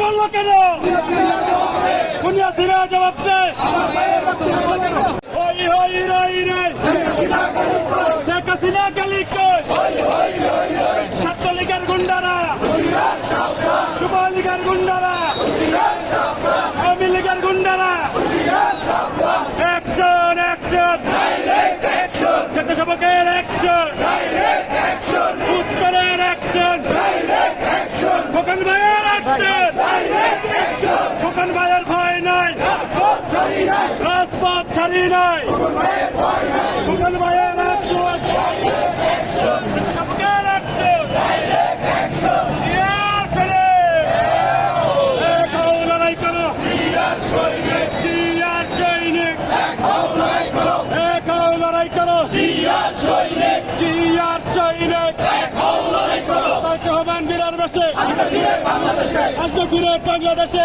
বলব কেন? দুনিয়া সিরা জবাব দে। হই হই রই রই শেখ হাসিনা গলি ছাত্রলীগের গুন্ডারা। যুব গুন্ডারা। আওয়ামী গুন্ডারা। একজন একজন। ছাত্র সভকের একজন। উত্তরের একজন খোকন ভাইয়ের ভয় নাই রাজপথ ছাড়ি নাই। খোকন ভাইয়ের ছেলে এক হও লড়াই করো। জিয়ার সৈনিক। লড়াই করো। জিয়ার সৈনিক। আজকে ফিরে বাংলাদেশে।